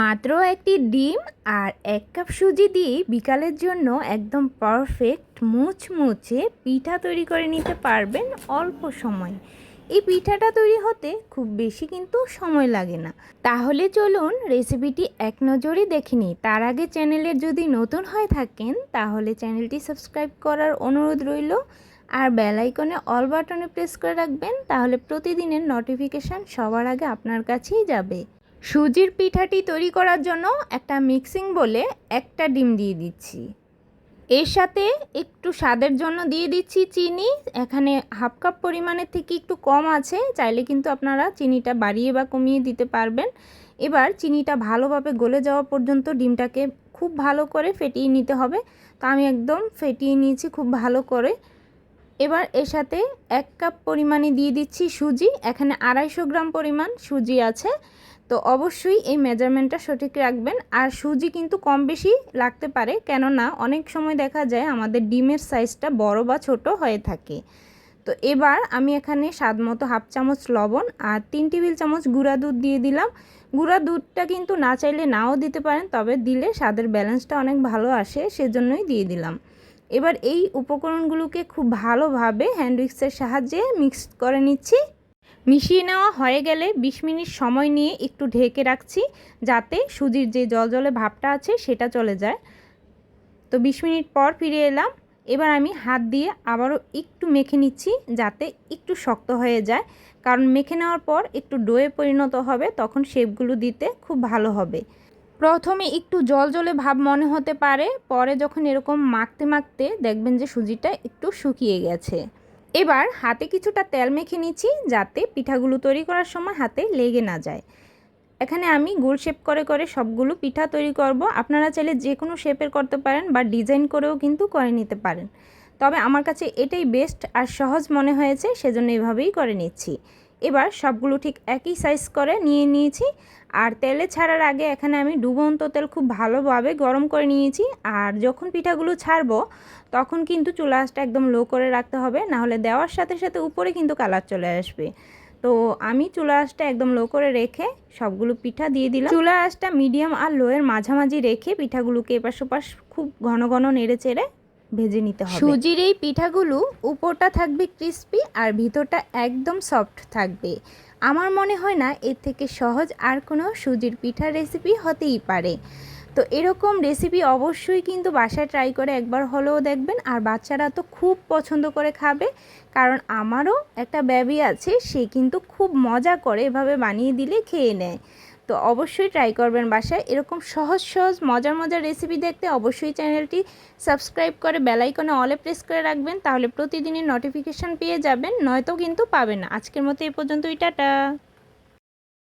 মাত্র একটি ডিম আর এক কাপ সুজি দিয়ে বিকালের জন্য একদম পারফেক্ট মুচমুচে পিঠা তৈরি করে নিতে পারবেন অল্প সময়। এই পিঠাটা তৈরি হতে খুব বেশি কিন্তু সময় লাগে না। তাহলে চলুন রেসিপিটি এক নজরে দেখে নিই। তার আগে চ্যানেলের যদি নতুন হয়ে থাকেন, তাহলে চ্যানেলটি সাবস্ক্রাইব করার অনুরোধ রইল। আর বেল আইকনে অল বাটনে প্রেস করে রাখবেন, তাহলে প্রতিদিনের নোটিফিকেশান সবার আগে আপনার কাছেই যাবে। সুজির পিঠাটি তৈরি করার জন্য একটা মিক্সিং বলে একটা ডিম দিয়ে দিচ্ছি। এর সাথে একটু স্বাদের জন্য দিয়ে দিচ্ছি চিনি। এখানে হাফ কাপ পরিমাণের থেকে একটু কম আছে, চাইলে কিন্তু আপনারা চিনিটা বাড়িয়ে বা কমিয়ে দিতে পারবেন। এবার চিনিটা ভালোভাবে গলে যাওয়া পর্যন্ত ডিমটাকে খুব ভালো করে ফেটিয়ে নিতে হবে। তো আমি একদম ফেটিয়ে নিয়েছি খুব ভালো করে। এবার এর সাথে এক কাপ পরিমাণে দিয়ে দিচ্ছি সুজি। এখানে আড়াইশো গ্রাম পরিমাণ সুজি আছে। তো অবশ্যই এই মেজারমেন্টটা সঠিক রাখবেন। আর সুজি কিন্তু কম বেশি লাগতে পারে, কেননা অনেক সময় দেখা যায় আমাদের ডিমের সাইজটা বড় বা ছোট হয়ে থাকে। তো এবার আমি এখানে স্বাদ মতো হাফ চামচ লবণ আর তিন টেবিল চামচ গুঁড়া দুধ দিয়ে দিলাম। গুঁড়া দুধটা কিন্তু না চাইলে নাও দিতে পারেন, তবে দিলে স্বাদের ব্যালেন্সটা অনেক ভালো আসে, সেজন্যই দিয়ে দিলাম। এবার এই উপকরণগুলোকে খুব ভালোভাবে হ্যান্ড উইক্সের সাহায্যে মিক্স করে নিচ্ছি। মিশিয়ে নেওয়া হয়ে গেলে ২০ মিনিট সময় নিয়ে একটু ঢেকে রাখছি যাতে সুজির যে জলজলে ভাবটা আছে সেটা চলে যায়। তো ২০ মিনিট পর ফিরে এলাম। এবার আমি হাত দিয়ে আবারও একটু মেখে নিচ্ছি যাতে একটু শক্ত হয়ে যায়। কারণ মেখে নেওয়ার পর একটু ডোয়ে পরিণত হবে, তখন শেপগুলো দিতে খুব ভালো হবে। প্রথমে একটু জল জলে ভাব মনে হতে পারে, পরে যখন এরকম মাখতে মাখতে দেখবেন যে সুজিটা একটু শুকিয়ে গেছে। এবার হাতে কিছুটা তেল মেখে নিচ্ছি যাতে পিঠাগুলো তৈরি করার সময় হাতে লেগে না যায়। এখানে আমি গোল শেপ করে করে সবগুলো পিঠা তৈরি করব। আপনারা চাইলে যে কোনো শেপের করতে পারেন বা ডিজাইন করেও কিন্তু করে নিতে পারেন। তবে আমার কাছে এটাই বেস্ট আর সহজ মনে হয়েছে, সেজন্য এভাবেই করে নিচ্ছি। এবার সবগুলো ঠিক একই সাইজ করে নিয়ে নিয়েছি। আর তেলে ছাড়ার আগে এখানে আমি ডুবন্ত তেল খুব ভালোভাবে গরম করে নিয়েছি। আর যখন পিঠাগুলো ছাড়বো, তখন কিন্তু চুলা একদম লো করে রাখতে হবে। নাহলে দেওয়ার সাথে সাথে উপরে কিন্তু কালার চলে আসবে। তো আমি চুলা আঁচটা একদম লো করে রেখে সবগুলো পিঠা দিয়ে দিলাম। চুলা আঁচটা মিডিয়াম আর লোয়ের মাঝামাঝি রেখে পিঠাগুলোকে এপাশ ওপাশ খুব ঘন ঘন নেড়ে চেড়ে ভেজে নিতে হবে। সুজির এই পিঠাগুলো উপরটা থাকবে ক্রিস্পি আর ভিতরটা একদম সফট থাকবে। আমার মনে হয় না এর থেকে সহজ আর কোনো সুজির পিঠার রেসিপি হতেই পারে। তো এরকম রেসিপি অবশ্যই কিন্তু বাসায় ট্রাই করে একবার হলেও দেখবেন আর বাচ্চারা তো খুব পছন্দ করে খাবে। কারণ আমারও একটা বেবি আছে, সে কিন্তু খুব মজা করে এভাবে বানিয়ে দিলে খেয়ে নেয়। তো অবশ্যই ট্রাই করবেন বাসায়। এরকম সহজ সহজ, মজার মজার রেসিপি দেখতে অবশ্যই চ্যানেলটি সাবস্ক্রাইব করে বেলাইকনে অলে প্রেস করে রাখবেন, তাহলে প্রতিদিনের নোটিফিকেশান পেয়ে যাবেন, নয়তো কিন্তু পাবেন আজকের মতো এই পর্যন্তই, টাটা!